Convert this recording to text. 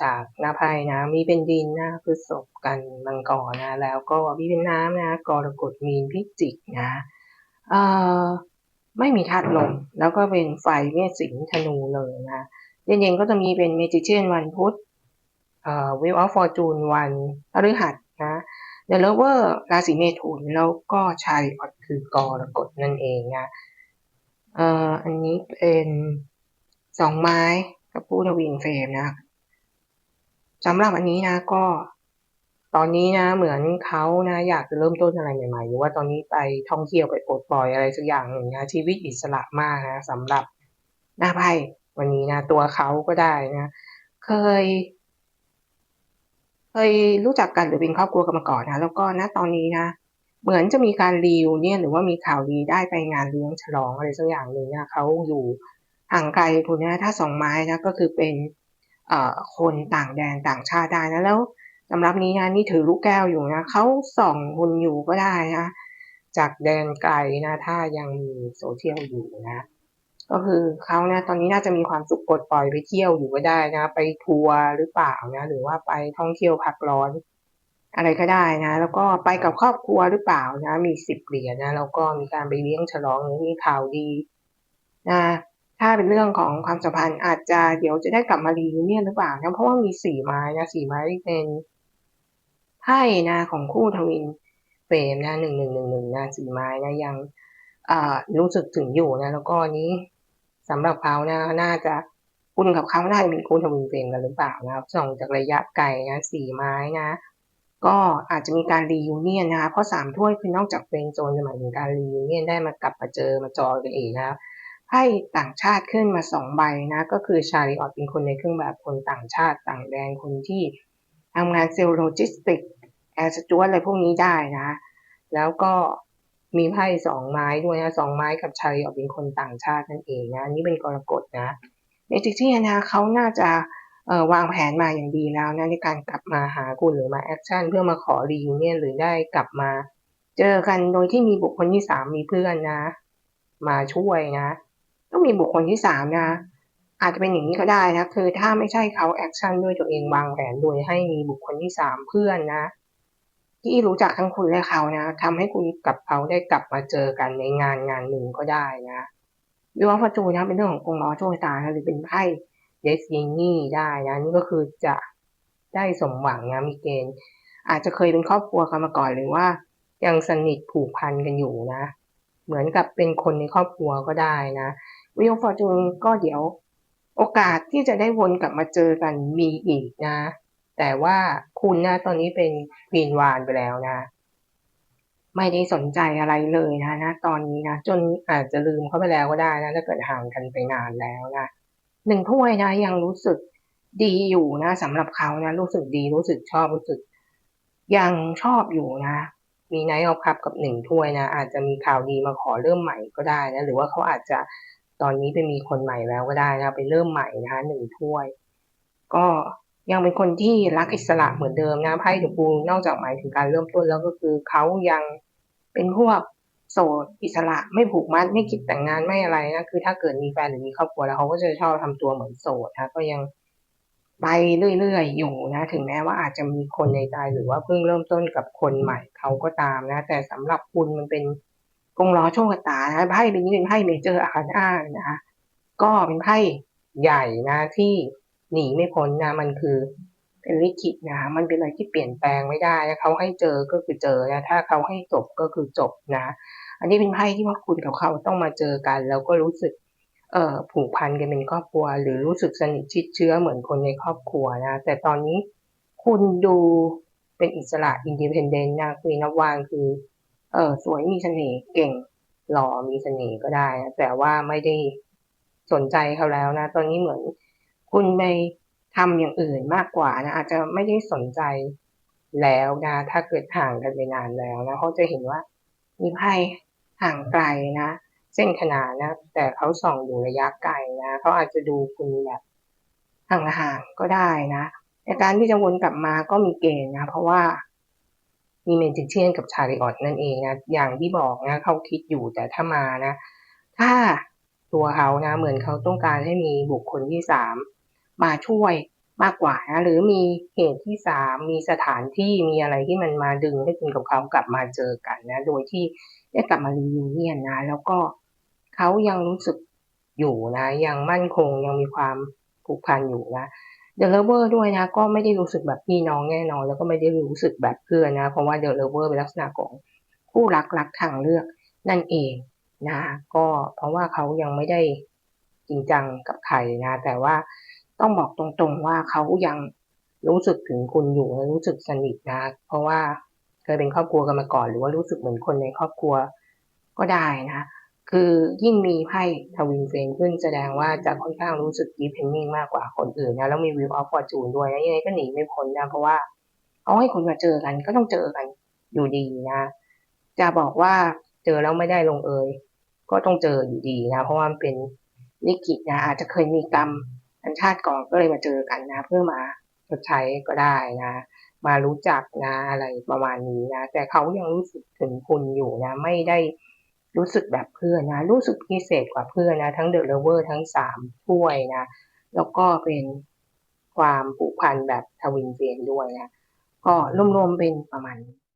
จากนาภัยนะมีเป็นดินนะพฤษภกันมังกรนะ แล้วก็มีเป็นน้ำนะกรกฎมีนพิจิกนะเอ่อไม่มีธาตุลม แล้วก็เป็นไฟเมษสิงธนูเลยนะเย็นๆก็จะมีเป็นเมจิเชียนวันพุธเอ่อวิวออฟฟอร์จูนวันพฤหัสนะเดลเวอร์ราศีเมถุนแล้วก็ชายอดคือกรกฎนั่นเองนะเอ่ออันนี้เป็นสองไม้กับผู้ทวินเฟรมนะ สำหรับอันนี้นะก็ ตอนนี้นะ เหมือนเขานะ อยากจะเริ่มต้นอะไรใหม่ๆหรือว่าตอนนี้ไปท่องเที่ยวไปปลดปล่อยอะไรสักอย่างหนึ่งนะชีวิตอิสระมากนะสำหรับหน้าไพ่วันนี้นะ ตัวเขาก็ได้นะ เคย เคยรู้จักกันหรือเป็นครอบครัวกันมาก่อนนะแล้วก็นะตอนนี้นะเหมือนจะมีการรีวเนี่ยหรือว่ามีข่าวดีได้ไปงานเลี้ยงฉลองอะไรสักอย่างหนึ่งนะเขาอยู่ห่างไกลคุณนะถ้าสองไม้นะก็คือเป็น คนต่างแดนต่างชาติได้นะแล้วสำหรับนี้นะนี่ถือลูกแก้วอยู่นะเขาส่องคุณอยู่ก็ได้นะจากแดนไกลนะถ้ายังมีโซเชียลอยู่นะ ก็คือเขาเนะตอนนี้น่าจะมีความสุขปลดปล่อยไปเที่ยวอยู่ก็ได้นะ ไปทัวร์หรือเปล่านะหรือว่าไปท่องเที่ยวพักร้อน อะไรก็ได้นะ แล้วก็ไปกับครอบครัวหรือเปล่านะ มีสิบเหรียญนะแล้วก็มีการไปเลี้ยงฉลองหรือมีข่าวดีนะ ถ้าเป็นเรื่องของความสัมพันธ์อาจจะเดี๋ยวจะได้กลับมารีวิเนียหรือเปล่านะเพราะว่ามีสี่ไม้นะสี่ไม้เป็นไพ่นะของคู่ทวินเฟรมนะหนึ่งหนึ่งหนึ่งหนึ่งนะสี่ไม้นะยังรู้สึกถึงอยู่นะ แล้วก็นี้สำหรับเขานะน่าจะคุณกับเขาน่าจะมีคู่ทวินเฟรมกันหรือเปล่านะส่องจากระยะไกลนะสี่ไม้นะก็อาจจะมีการรียูเนียนะคะเพราะสามถ้วยคือนอกจากเป็นโซนจะหมายถึงการรียูเนียได้มากลับมาเจอมาจอยกันเองนะ ไพ่ต่างชาติขึ้นมาสองใบนะก็คือชาริออตเป็นคนในเครื่องแบบคนต่างชาติต่างแดนคนที่ทำงานเซลล์โลจิสติกแอร์สจวตอะไรพวกนี้ได้นะ แล้วก็มีไพ่สองไม้ด้วยนะสองไม้กับชาริออตเป็นคนต่างชาตินั่นเองนะนี่เป็นกรกฎนะในจิที่นะเขาน่าจะวางแผนมาอย่างดีแล้วนะในการกลับมาหาคุณหรือมาแอคชั่นเพื่อมาขอรีวิเนียหรือได้กลับมา เจอกันโดยที่มีบุคคลที่สามมีเพื่อนนะ มาช่วยนะ ต้องมีบุคคลที่สามนะ อาจจะเป็นอย่างนี้ก็ได้นะ คือถ้าไม่ใช่เขาแอคชั่นด้วยตัวเองวางแผนโดยให้มีบุคคลที่สามเพื่อนนะ ที่รู้จักทั้งคุณและเขานะทำให้คุณกับเขาได้กลับมาเจอกันในงานงานหนึ่งก็ได้นะหรือว่าพระจูนะเป็นเรื่องขององค์ล้อโชคตาหรือเป็นไพ่เดสตินี่ได้นะนี่ก็คือจะได้สมหวังนะมีเกณฑ์อาจจะเคยเป็นครอบครัวกันมาก่อนหรือว่า ยังสนิทผูกพันกันอยู่นะ เหมือนกับเป็นคนในครอบครัวก็ได้นะ วิวฟอร์จูนก็เดี๋ยวโอกาสที่จะได้วนกลับมาเจอกันมีอีกนะ แต่ว่าคุณนะตอนนี้เป็นควีนวานไปแล้วนะ ไม่ได้สนใจอะไรเลยนะนะตอนนี้นะ จนอาจจะลืมเขาไปแล้วก็ได้นะถ้าเกิดห่างกันไปนานแล้วนะหนึ่งถ้วยนะ ยังรู้สึกดีอยู่นะสำหรับเขานะ รู้สึกดีรู้สึกชอบรู้สึก ยังชอบอยู่นะมีไนท์ออฟคัพกับหนึ่งถ้วยนะ อาจจะมีข่าวดีมาขอเริ่มใหม่ก็ได้นะ หรือว่าเขาอาจจะ ตอนนี้ไปมีคนใหม่แล้วก็ได้นะไปเริ่มใหม่นะคะหนึ่งถ้วย ก็ยังเป็นคนที่รักอิสระเหมือนเดิมนะไพ่ถูกปูนอกจากหมายถึงการเริ่มต้นแล้วก็คือเขายังเป็นพวกโสดอิสระไม่ผูกมัดไม่คิดแต่งงานไม่อะไรนะคือ ถ้าเกิดมีแฟนหรือมีครอบครัวแล้วเขาก็จะชอบทำตัวเหมือนโสดนะก็ยังไปเรื่อยๆอยู่นะ ถึงแม้ว่าอาจจะมีคนในใจหรือว่าเพิ่งเริ่มต้นกับคนใหม่เขาก็ตามนะ แต่สำหรับคุณมันเป็น กงล้อโชคชะตานะไพ่เป็นนี้เป็นไพ่เมเจอร์อาคาน่านะคะก็เป็นไพ่ใหญ่นะที่หนีไม่พ้นนะมันคือเป็นลิขิตนะมันเป็นอะไรที่เปลี่ยนแปลงไม่ได้นะเขาให้เจอก็คือเจอนะถ้าเขาให้จบก็คือจบนะ อันนี้เป็นไพ่ที่ว่าคุณกับเขาต้องมาเจอกัน แล้วก็รู้สึกเอ่อผูกพันกันเป็นครอบครัว หรือรู้สึกสนิทชิดเชื้อเหมือนคนในครอบครัวนะแต่ตอนนี้คุณดูเป็นอิสระอินดิเพนเดนต์นะคุยนับวางคือ เออสวยมีเสน่ห์เก่งหล่อมีเสน่ห์ก็ได้นะแต่ว่าไม่ได้สนใจเขาแล้วนะ ตอนนี้เหมือนคุณไปทำอย่างอื่นมากกว่านะอาจจะไม่ได้สนใจแล้วนะ ถ้าเกิดห่างกันไปนานแล้วนะเขาจะเห็นว่า มีไพ่ห่างไกลนะ เส้นขนาดนะ แต่เขาส่องอยู่ระยะไกลนะเขาอาจจะดูคุณแบบห่างๆก็ได้นะในการที่จะวนกลับมาก็มีเกณฑ์นะ เพราะว่า มีเมจิเชียนกับชาริออตนั่นเองนะอย่างที่บอกนะเขาคิดอยู่แต่ถ้ามานะ ถ้าตัวเขานะเหมือนเขาต้องการให้มีบุคคลที่สามมาช่วยมากกว่านะหรือมีเหตุที่สามมีสถานที่มีอะไรที่มันมาดึงให้คุณกับเขากลับมาเจอกันนะ โดยที่ได้กลับมารีวิวเนียนนะ แล้วก็เขายังรู้สึกอยู่นะ ยังมั่นคงยังมีความผูกพันอยู่นะ เดลเวอร์ด้วยนะ ก็ไม่ได้รู้สึกแบบพี่น้องแน่นอน แล้วก็ไม่ได้รู้สึกแบบเพื่อนนะ เพราะว่าเดลเวอร์เป็นลักษณะของคู่รักรักทางเลือกนั่นเองนะก็เพราะว่าเขายังไม่ได้จริงจังกับใครนะ แต่ว่าต้องบอกตรงๆว่าเขายังรู้สึกถึงคุณอยู่และรู้สึกสนิทนะ เพราะว่าเคยเป็นครอบครัวกันมาก่อน หรือว่ารู้สึกเหมือนคนในครอบครัวก็ได้นะ คือยิ่งมีไพ่ทวินเฟนขึ้นแสดงว่าจะค่อนข้างรู้สึกดีเพนนิ่งมากกว่าคนอื่นนะแล้วมีวิวออฟฟอร์จูนด้วยนะยังไงก็หนีไม่พ้นนะเพราะว่าเขาให้คุณมาเจอกันก็ต้องเจอกันอยู่ดีนะ จะบอกว่าเจอแล้วไม่ได้ลงเอย ก็ต้องเจออยู่ดีนะ เพราะว่ามันเป็นลิขิตนะอาจจะเคยมีกรรมอันชาติก่อนก็เลยมาเจอกันนะ เพื่อมาชดใช้ก็ได้นะ มารู้จักนะอะไรประมาณนี้นะ แต่เขายังรู้สึกถึงคุณอยู่นะ ไม่ได้ รู้สึกแบบเพื่อนนะ รู้สึกพิเศษกว่าเพื่อนนะ ทั้งเดอะเลเวอร์ทั้งสามถ้วยนะ แล้วก็เป็นความผูกพันแบบทวินเฟนด้วยนะ ก็รวมๆเป็นประมาณนี้